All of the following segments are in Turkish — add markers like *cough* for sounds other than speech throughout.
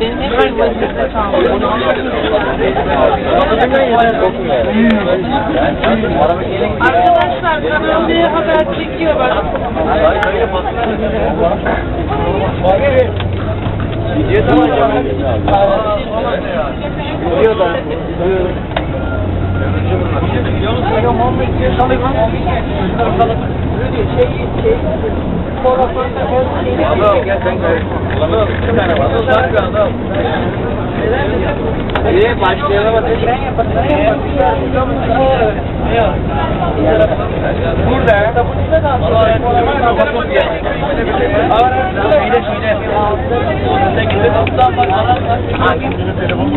Benim hep bir valizde kaldı. Arkadaşlar kanal diye haber çekiyor ben. İyi başlayalım hadi. Burada.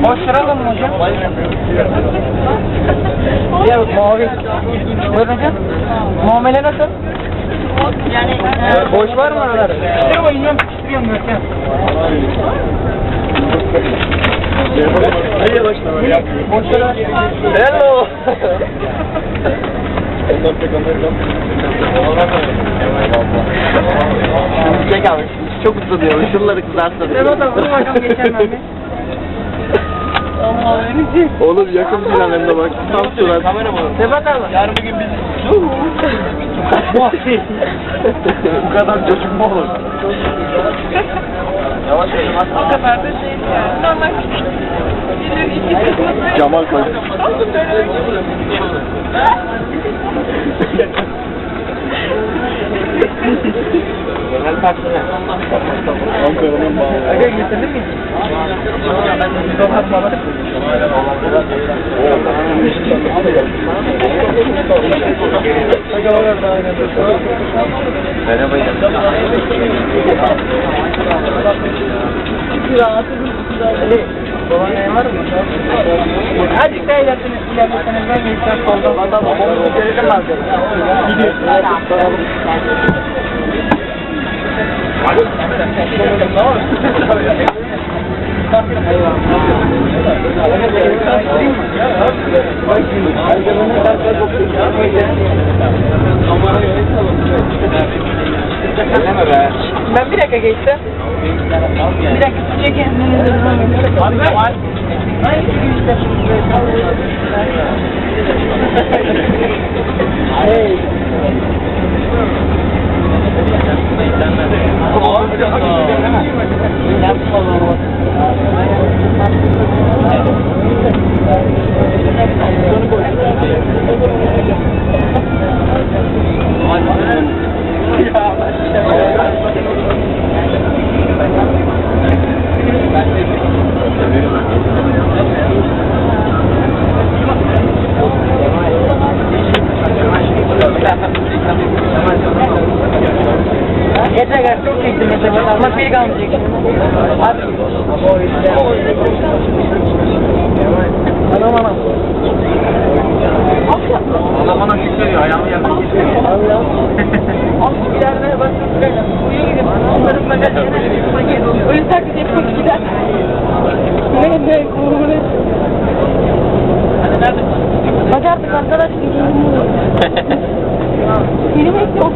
Koşturalım mı hocam? Ya mavi. Buyurun hocam. Muamele nasıl? Yani boş var mı aralar? Sıkıştırma iniyorum sıkıştırıyorum Görkem. Hello. Çek abi. Çok ısınıyor. Şuraları kızartsana. Evet abi. Dur bakalım geçen ben *laughs* Oğlum yakın hem de bak. Tam surat. Kamera mı? Sebat abi. Yarın bugün biz... Bu kadar çocuk mu olur? Yavaş yavaş. o kadar da şey yani. Normal. Birinin iki kısmı. Cemal koy. *laughs* Genel partine. Ankara'nın bağlı. Aga getirdin mi? Ben de bir dolar bağladık. Merhaba Kolonya var mı? Hadi sen ilerisiniz, ilerisiniz ben geçer soldan adam. Geride Ben bir dakika geçtim. Bir dakika çekin. Abi var? Hangi güçte? Hey. Yeter kalmayacak. Hadi. Anam anam. Allah bana şükrediyor ayağımı yakın Abi ileride bak buraya gidip onların bagajına öyle taklit yapıp gider. Ne ne kuru ne? Hadi nerede? Bacardık arkadaş. Benim yok.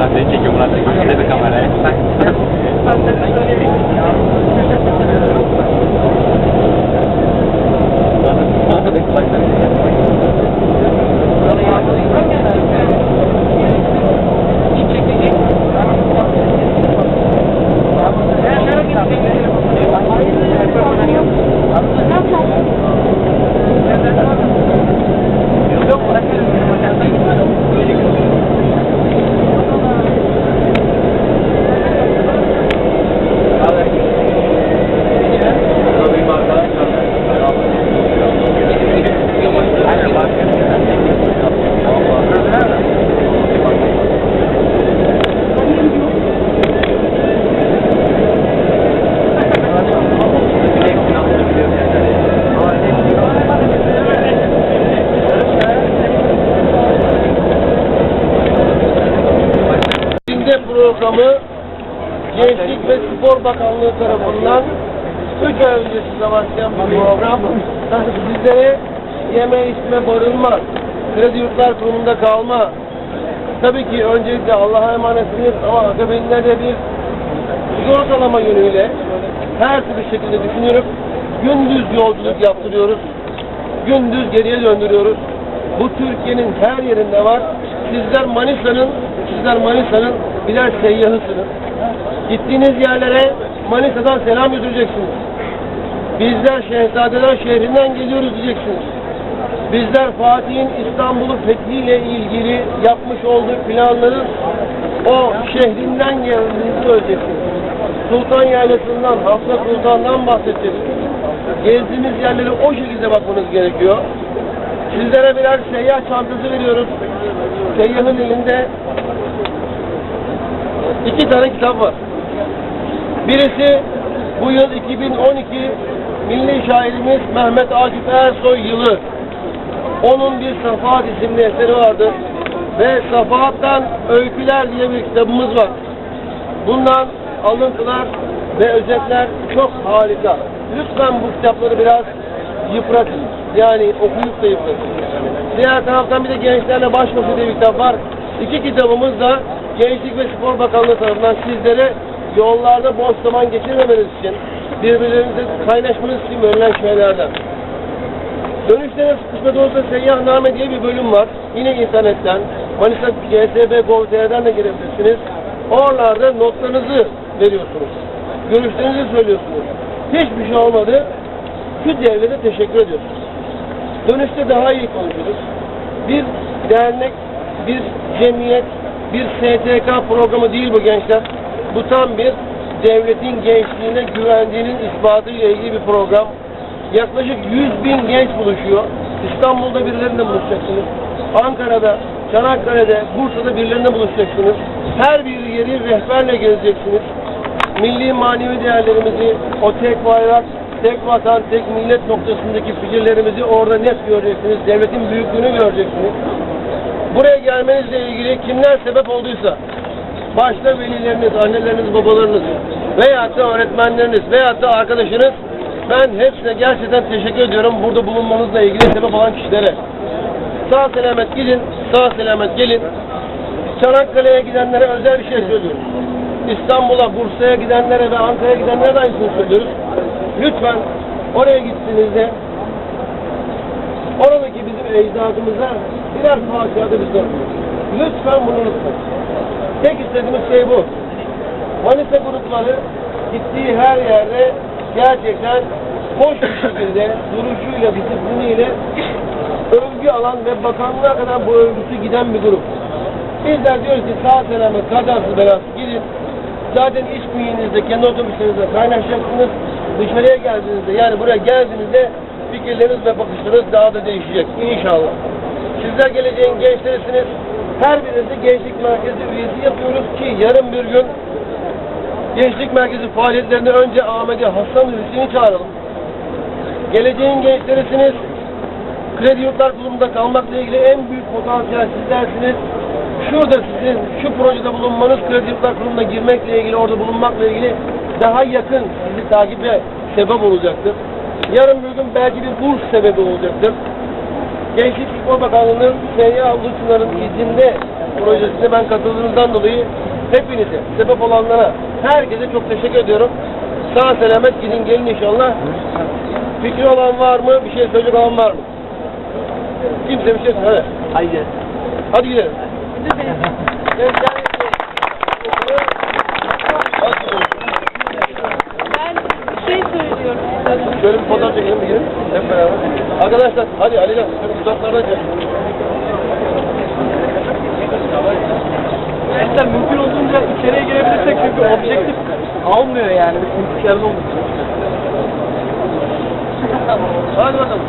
Lan seni çekiyorum lan. Şöyle bir kameraya. Gündem programı Gençlik ve Spor Bakanlığı tarafından 3 ay öncesinde başlayan bir program. Sizlere içme, barınma, kredi yurtlar kurumunda kalma. Tabii ki öncelikle Allah'a emanetsiniz ama akabinde de bir sigortalama yönüyle her türlü şekilde düşünüyorum. Gündüz yolculuk yaptırıyoruz. Gündüz geriye döndürüyoruz. Bu Türkiye'nin her yerinde var. Sizler Manisa'nın sizler Manisa'nın birer seyyahısınız. Gittiğiniz yerlere Manisa'dan selam götüreceksiniz. Bizler Şehzadeler şehrinden geliyoruz diyeceksiniz. Bizler Fatih'in İstanbul'u fethiyle ilgili yapmış olduğu planların o şehrinden geldiğinizi söyleyeceksiniz. Sultan Yaylası'ndan, Hafsa Sultan'dan bahsedeceksiniz. Gezdiğiniz yerlere o şekilde bakmanız gerekiyor. Sizlere birer seyyah çantası veriyoruz. Seyyahın elinde iki tane kitap var. Birisi bu yıl 2012 milli şairimiz Mehmet Akif Ersoy yılı. Onun bir Safahat isimli eseri vardı. Ve Safahat'tan Öyküler diye bir kitabımız var. Bundan alıntılar ve özetler çok harika. Lütfen bu kitapları biraz yıpratın. Yani okuyup da yıpratın. Diğer taraftan bir de Gençlerle Baş diye bir kitap var. İki kitabımız da Gençlik ve Spor Bakanlığı tarafından sizlere yollarda boş zaman geçirmemeniz için, birbirlerinizle kaynaşmanız için verilen şeylerden. Dönüşte kısmet olursa Seyyahname diye bir bölüm var. Yine internetten, Manisa GSB Gov.tr'den de girebilirsiniz. Oralarda notlarınızı veriyorsunuz. Görüşlerinizi söylüyorsunuz. Hiçbir şey olmadı. Şu devlete teşekkür ediyorsunuz. Dönüşte daha iyi konuşuruz. Bir dernek, bir cemiyet, bir STK programı değil bu gençler. Bu tam bir devletin gençliğine güvendiğinin ispatı ile ilgili bir program. Yaklaşık 100 bin genç buluşuyor. İstanbul'da birilerinde buluşacaksınız. Ankara'da, Çanakkale'de, Bursa'da birilerinde buluşacaksınız. Her bir yeri rehberle gezeceksiniz. Milli manevi değerlerimizi, o tek bayrak, tek vatan, tek millet noktasındaki fikirlerimizi orada net göreceksiniz. Devletin büyüklüğünü göreceksiniz. Buraya gelmenizle ilgili kimler sebep olduysa, başta velileriniz, anneleriniz, babalarınız veyahut da öğretmenleriniz veyahut da arkadaşınız ben hepsine gerçekten teşekkür ediyorum burada bulunmanızla ilgili sebep olan kişilere. Sağ selamet gidin, sağ selamet gelin. Çanakkale'ye gidenlere özel bir şey söylüyoruz. İstanbul'a, Bursa'ya gidenlere ve Ankara'ya gidenlere de aynısını söylüyoruz. Lütfen oraya gittiğinizde oradaki bizim ecdadımıza birer fatihada biz okuyun. Lütfen bunu unutmayın. Tek istediğimiz şey bu. Manisa grupları gittiği her yerde gerçekten hoş bir şekilde duruşuyla, disipliniyle övgü alan ve bakanlığa kadar bu övgüsü giden bir grup. Bizler diyoruz ki sağ selamet, kazasız belasız gidin. Zaten iç bünyenizde, kendi otobüslerinizde kaynaşacaksınız. Dışarıya geldiğinizde, yani buraya geldiğinizde fikirleriniz ve bakışlarınız daha da değişecek inşallah. Sizler geleceğin gençlerisiniz. Her birinizi gençlik merkezi üyesi yapıyoruz ki yarın bir gün gençlik merkezi faaliyetlerine önce Ahmet'i Hasan Hüseyin'i çağıralım. Geleceğin gençlerisiniz. Kredi Yurtlar Kurumu'nda kalmakla ilgili en büyük potansiyel sizlersiniz. Şurada sizin şu projede bulunmanız Kredi Yurtlar Kurumu'na girmekle ilgili, orada bulunmakla ilgili daha yakın sizi takibe sebep olacaktır. Yarın bir gün belki bir burs sebebi olacaktır. Gençlik Spor Bakanlığı'nın Senya Avlusu'nların izinde projesine ben katıldığınızdan dolayı hepinize, sebep olanlara, herkese çok teşekkür ediyorum. Sağ selamet gidin gelin inşallah. Fikri olan var mı? Bir şey söyleyecek olan var mı? Kimse bir şey söyle. Hadi gidelim. Gençler, Ben bir şey söylüyorum. Şöyle bir fotoğraf çekelim bir gidelim. Hep beraber. Arkadaşlar hadi Ali'den şöyle uzaklardan çek. Gerçekten mümkün olduğunca içeriye girebilirsek çünkü objektif almıyor yani. İçeride olduk. Hadi bakalım.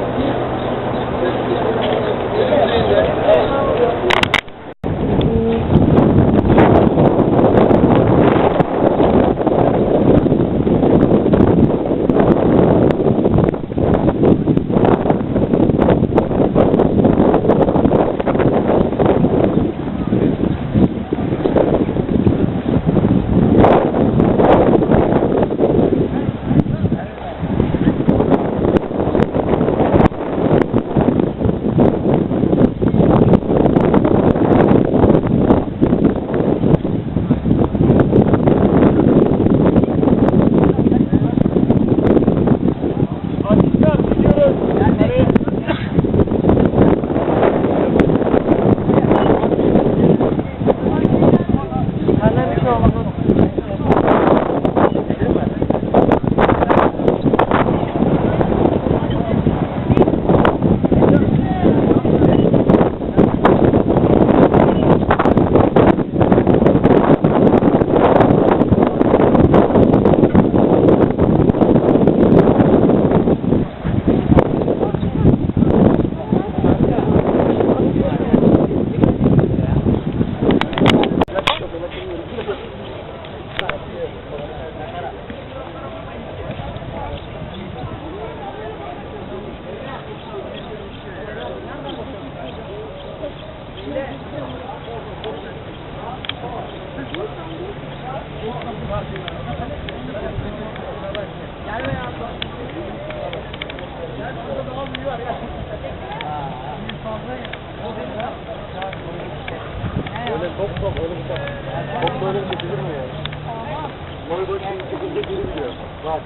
Bak.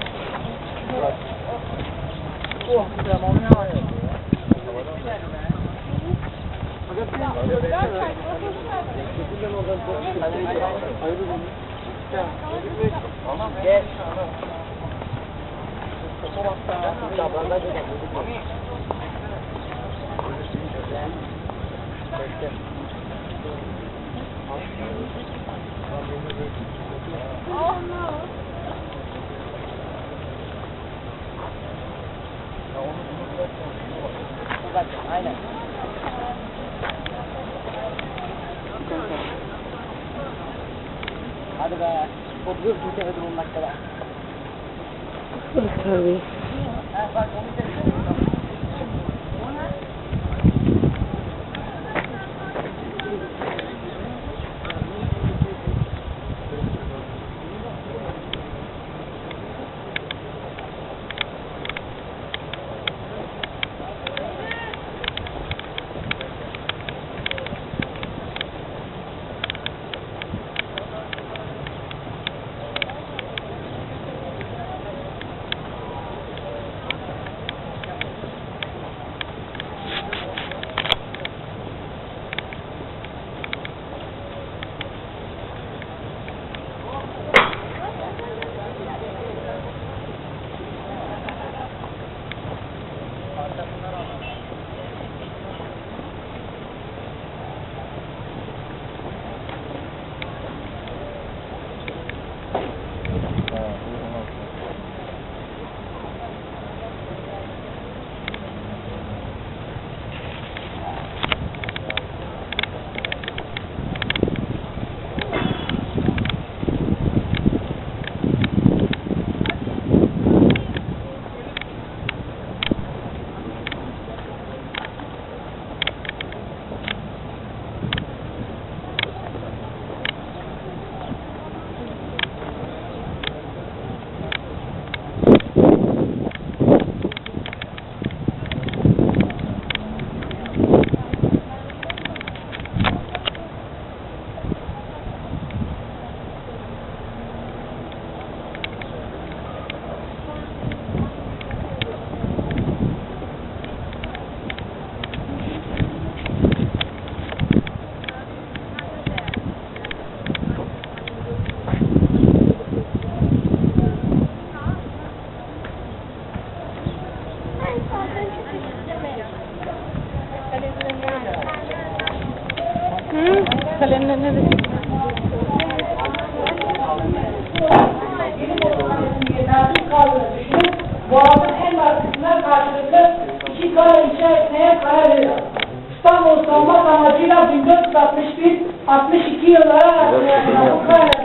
Bak. Oh tamam ya. Çekilden oradan top çıkıyor. Ayrı bunu. Tamam geç. Aynen. Hadi be. 30 bir kere 10 dakikada. Tabii. Ha bak onu Hı? Önüne de Boğazın en arkasına karşılıklı iki kale inşa etmeye karar veriyor. İstanbul savunma amacıyla 1461-62 yılları arasında bu kale